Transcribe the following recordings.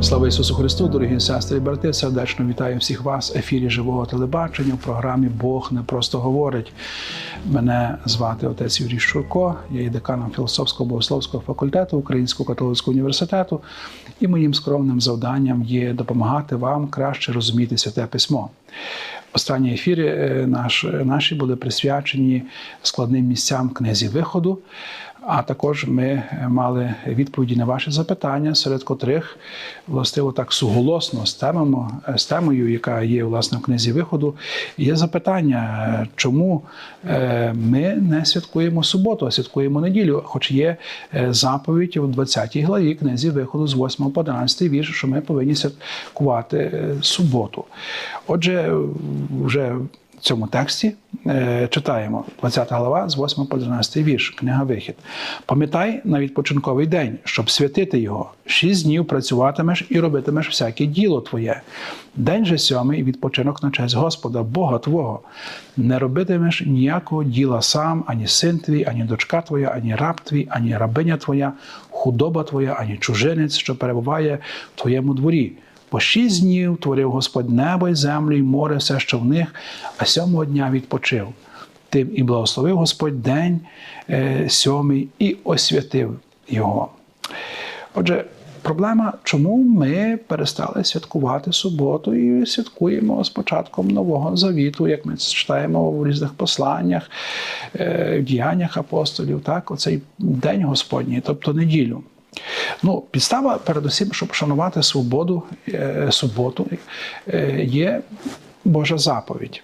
Слава Ісусу Христу, дорогі сестри і брати, сердечно вітаю всіх вас в ефірі живого телебачення в програмі Бог не просто говорить. Мене звати отець Юрій Шурко, я є деканом філософського богословського факультету Українського католицького університету, і моїм скромним завданням є допомагати вам краще розуміти святе письмо. Останні ефіри е, наші були присвячені складним місцям книзі виходу. А також ми мали відповіді на ваші запитання, серед котрих властиво так суголосно з темою, з темою, яка є власне в книзі виходу. Є запитання, чому е, ми не святкуємо суботу, а святкуємо неділю, хоч є е, заповідь у 20 главі книзі виходу з 8 по 11 вірш, що ми повинні святкувати е, суботу. Отже, вже цьому тексті е, читаємо 20 глава з 8 по 11 вірш, книга Вихід. Пам'ятай на відпочинковий день, щоб святити його. Шість днів працюватимеш і робитимеш всяке діло твоє. День же сьомий відпочинок на честь Господа, Бога Твого. Не робитимеш ніякого діла сам, ані син твій, ані дочка твоя, ані раб твій, ані рабиня твоя, худоба твоя, ані чужинець, що перебуває в твоєму дворі. По шість днів творив Господь небо й землю, і море, все, що в них, а сьомого дня відпочив. Тим і благословив Господь день е, сьомий і освятив його. Отже, проблема, чому ми перестали святкувати суботу і святкуємо з початком Нового Завіту, як ми це читаємо в різних посланнях, е, в діяннях апостолів, так, оцей день Господній, тобто неділю. Ну, підстава, передусім, щоб шанувати свободу, е, суботу, е, є Божа заповідь.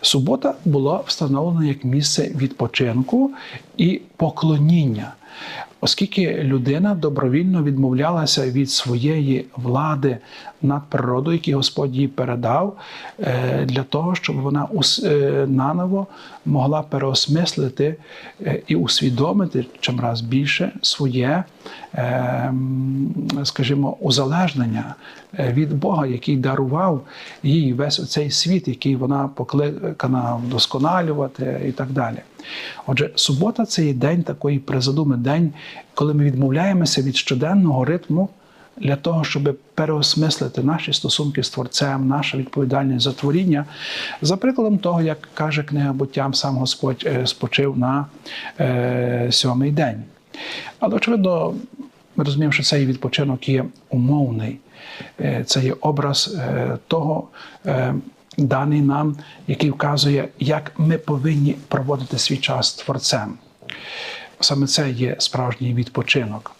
Субота була встановлена як місце відпочинку і поклоніння, оскільки людина добровільно відмовлялася від своєї влади над природою, яку Господь їй передав, е, для того, щоб вона е, наново могла переосмислити е, і усвідомити чимраз більше своє, е, скажімо, узалежнення від Бога, який дарував їй весь цей світ, який вона покликана вдосконалювати і так далі. Отже, субота це є день такої призадуми, день, коли ми відмовляємося від щоденного ритму для того, щоб переосмислити наші стосунки з Творцем, наша відповідальність за творіння, за прикладом того, як каже книга буттям, сам Господь е, спочив на е, сьомий день. Але, очевидно, ми розуміємо, що цей відпочинок є умовний, Е, це є образ е, того. Даний нам, який вказує, як ми повинні проводити свій час з Творцем. Саме це є справжній відпочинок.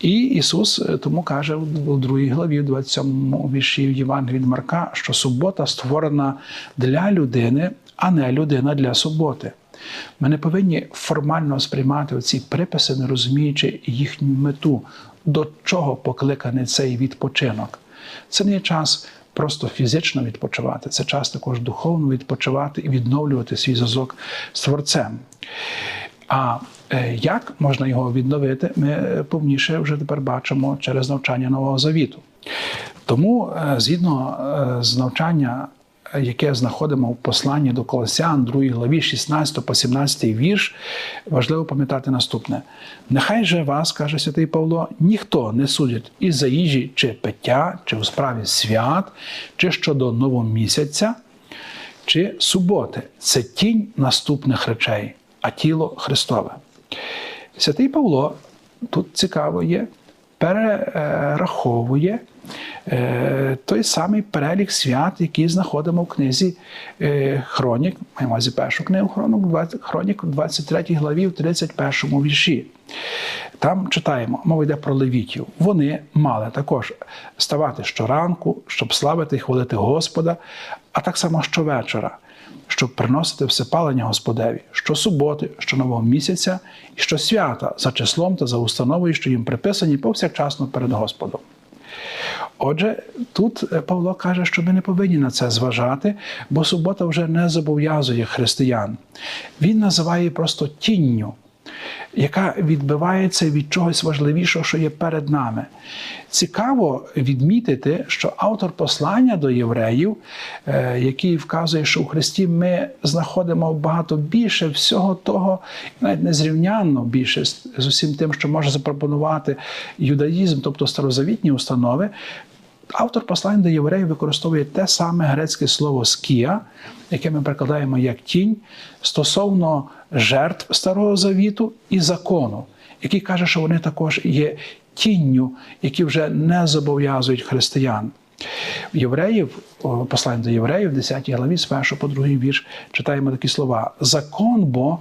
І Ісус е, тому каже у 2 главі, в 27 вірші Євангелії від Марка, що субота створена для людини, а не людина для суботи. Ми не повинні формально сприймати ці приписи, не розуміючи їхню мету, до чого покликаний цей відпочинок. Це не є час просто фізично відпочивати, це час також духовно відпочивати і відновлювати свій зв'язок з Творцем. А як можна його відновити, ми е, повніше вже тепер бачимо через навчання Нового Завіту. Тому, е, згідно е, з навчання, е, яке знаходимо в посланні до Колосян, 2 главі 16 по 17 вірш, важливо пам'ятати наступне: нехай же вас, каже святий Павло, ніхто не судить із за їжі чи пиття, чи у справі свят, чи щодо новомісяця, чи суботи. Це тінь наступних речей, а тіло Христове. Святий Павло тут цікаво є, перераховує е, той самий перелік свят, який знаходимо в книзі е, Хронік, на увазі першу книгу Хронік, Хронік, в 23 главі, в 31 вірші. Там читаємо, мова йде про левітів. Вони мали також ставати щоранку, щоб славити і хвалити Господа, а так само щовечора, щоб приносити всепалення Господеві, щосуботи, щонового місяця і щосвята за числом та за установою, що їм приписані повсякчасно перед Господом. Отже, тут е, Павло каже, що ми не повинні на це зважати, бо субота вже не зобов'язує християн. Він називає просто тінню. Яка відбивається від чогось важливішого, що є перед нами. Цікаво відмітити, що автор послання до євреїв, е, який вказує, що у Христі ми знаходимо багато більше всього того, навіть незрівнянно більше з усім тим, що може запропонувати юдаїзм, тобто старозавітні установи. Автор послання до євреїв використовує те саме грецьке слово скія, яке ми перекладаємо як тінь, стосовно жертв Старого Завіту і закону, який каже, що вони також є тінню, які вже не зобов'язують християн. Євреїв, послання до євреїв, в 10 главі, з 1 по 2 вірш, читаємо такі слова: Закон бо.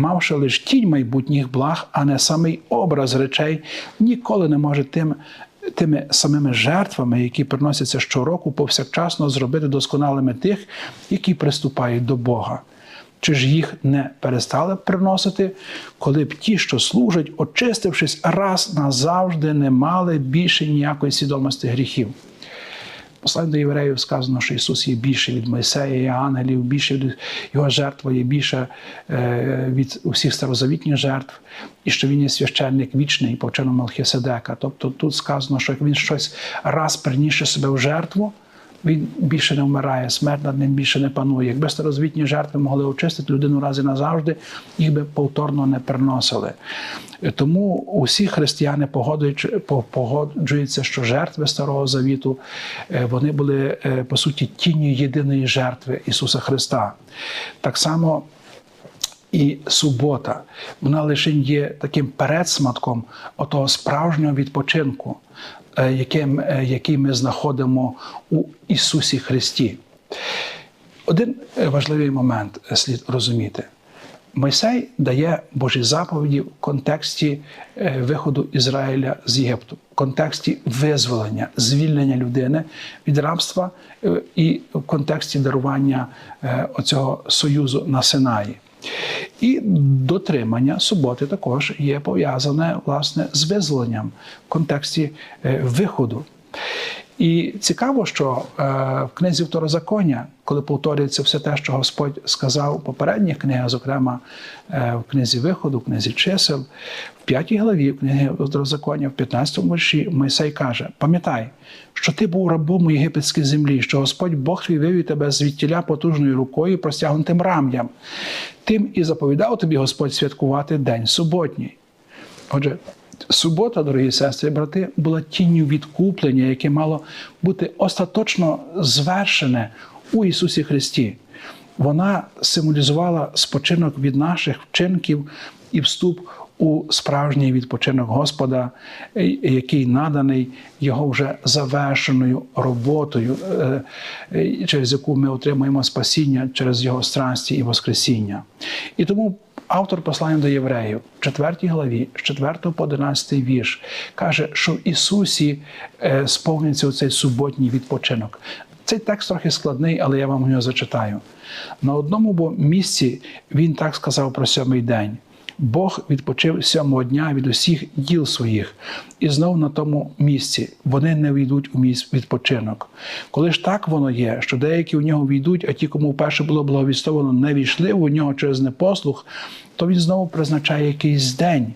Мавши лише тінь майбутніх благ, а не самий образ речей, ніколи не може тим тими самими жертвами, які приносяться щороку, повсякчасно зробити досконалими тих, які приступають до Бога. Чи ж їх не перестали приносити, коли б ті, що служать, очистившись раз назавжди, не мали більше ніякої свідомості гріхів? Послання до євреїв сказано, що Ісус є більше від Мойсея і ангелів, більше від Його жертва є більше е, від усіх старозавітніх жертв, і що Він є священник вічний по вчену Мелхиседека. Тобто тут сказано, що як він щось раз приніше себе в жертву, він більше не вмирає, смерть над ним більше не панує. Якби старозвітні жертви могли очистити людину раз і назавжди, їх би повторно не приносили. Тому усі християни погоджуються, що жертви Старого Завіту е, вони були е, по суті тінню єдиної жертви Ісуса Христа. Так само. І субота, вона лише є таким передсматком отого справжнього відпочинку, який ми знаходимо у Ісусі Христі. Один важливий момент слід розуміти. Мойсей дає Божі заповіді в контексті е, виходу Ізраїля з Єгипту, в контексті визволення, звільнення людини від рабства е, і в контексті дарування е, оцього союзу на Синаї. І дотримання суботи також є пов'язане власне з визволенням в контексті виходу. І цікаво, що е, в книзі Второзаконня, коли повторюється все те, що Господь сказав у попередніх книгах, зокрема е, в книзі виходу, в книзі чисел, в п'ятій главі книги Второзаконня, в 15 му вірші Мойсей каже: Пам'ятай, що ти був рабом у єгипетській землі, що Господь Бог твій вивів тебе звідтіля потужною рукою, простягнутим рам'ям. Тим і заповідав тобі Господь святкувати день суботній. Отже, Субота, дорогі сестри брати, була тінню відкуплення, яке мало бути остаточно звершене у Ісусі Христі. Вона символізувала спочинок від наших вчинків і вступ у справжній відпочинок Господа, який наданий Його вже завершеною роботою, е, е, через яку ми отримуємо спасіння через Його страсті і Воскресіння. І тому Автор послання до євреїв, в 4 главі, з 4 по 11 вірш, каже, що в Ісусі е, сповниться цей суботній відпочинок. Цей текст трохи складний, але я вам його зачитаю. На одному місці він так сказав про сьомий день. Бог відпочив сьомого дня від усіх діл своїх, і знов на тому місці вони не війдуть у місць відпочинок. Коли ж так воно є, що деякі у нього війдуть, а ті, кому вперше було благовістовано, не війшли у нього через непослух, то він знову призначає якийсь день.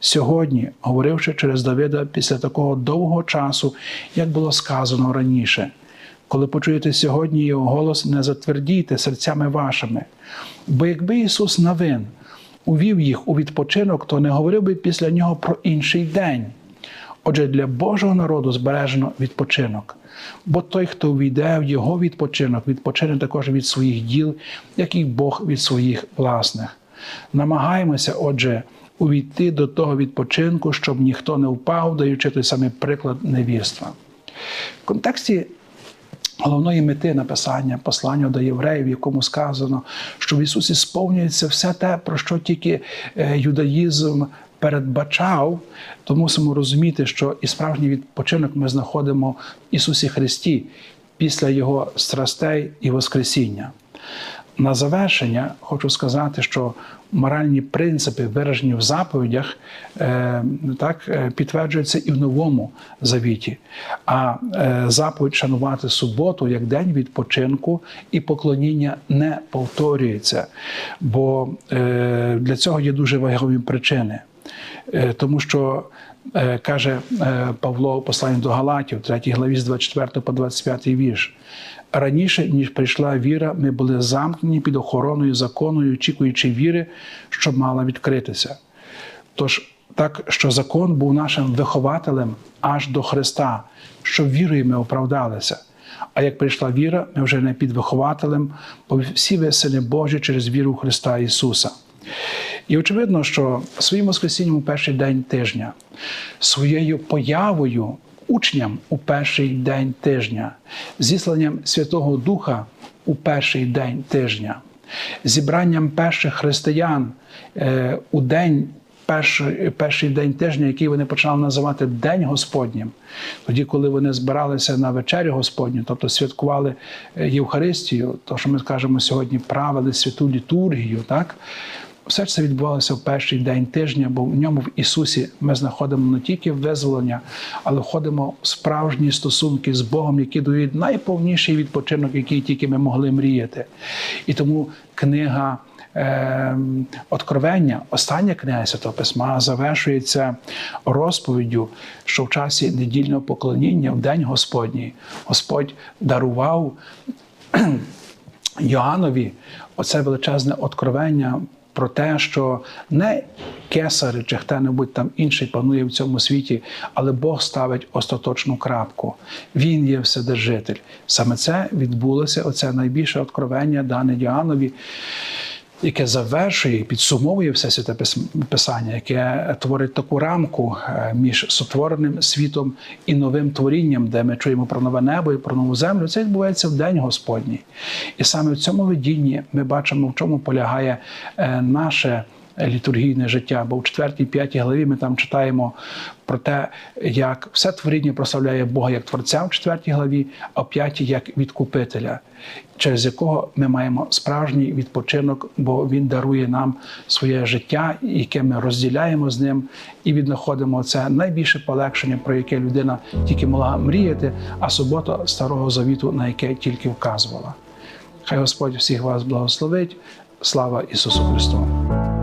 Сьогодні, говоривши через Давида після такого довгого часу, як було сказано раніше. Коли почуєте сьогодні його голос, не затвердійте серцями вашими. Бо якби Ісус навин увів їх у відпочинок, то не говорив би після нього про інший день. Отже, для Божого народу збережено відпочинок. Бо той, хто увійде в його відпочинок, відпочине також від своїх діл, як і Бог від своїх власних. Намагаємося, отже, увійти до того відпочинку, щоб ніхто не впав, даючи той самий приклад невірства. В контексті головної мети написання послання до євреїв, в якому сказано, що в Ісусі сповнюється все те, про що тільки е, юдаїзм передбачав, то мусимо розуміти, що і справжній відпочинок ми знаходимо в Ісусі Христі після Його страстей і Воскресіння. На завершення хочу сказати, що моральні принципи, виражені в заповідях, е, так е, підтверджуються і в новому завіті. А е, заповідь шанувати суботу як день відпочинку і поклоніння не повторюється, бо для цього є дуже вагові причини. Тому що каже Павло у посланні до Галатів, 3 главі з 24 по 25 вірш. Раніше, ніж прийшла віра, ми були замкнені під охороною законою, очікуючи віри, що мала відкритися. Тож так, що закон був нашим вихователем аж до Христа, щоб вірою ми оправдалися. А як прийшла віра, ми вже не під вихователем, бо всі ви сини Божі через віру Христа Ісуса. І очевидно, що своїм воскресінням у перший день тижня, своєю появою учням у перший день тижня, зісланням Святого Духа у перший день тижня, зібранням перших християн е, у день. Перший, перший день тижня, який вони почали називати День Господнім, тоді, коли вони збиралися на вечерю Господню, тобто святкували е, Євхаристію, то що ми скажемо сьогодні, правили святу літургію, так все це відбувалося в перший день тижня, бо в ньому в Ісусі ми знаходимо не тільки визволення, але входимо в справжні стосунки з Богом, які дають найповніший відпочинок, який тільки ми могли мріяти. І тому книга. е, Откровення, остання книга Святого Письма завершується розповіддю, що в часі недільного поклоніння, в День Господній, Господь дарував Йоаннові оце величезне откровення про те, що не кесар чи хто-небудь там інший панує в цьому світі, але Бог ставить остаточну крапку. Він є вседержитель. Саме це відбулося, оце найбільше откровення дане Йоаннові. Яке завершує і підсумовує все святе писання, яке творить таку рамку е, між сотвореним світом і новим творінням, де ми чуємо про нове небо і про нову землю, це відбувається в день Господній. І саме в цьому видінні ми бачимо, в чому полягає е, наше літургійне життя. Бо в 4-5 главі ми там читаємо про те, як все творіння прославляє Бога як Творця в 4 главі, а в 5 як відкупителя, через якого ми маємо справжній відпочинок, бо Він дарує нам своє життя, яке ми розділяємо з ним, і віднаходимо це найбільше полегшення, про яке людина тільки могла мріяти, а субота старого завіту, на яке тільки вказувала. Хай Господь всіх вас благословить. Слава Ісусу Христу!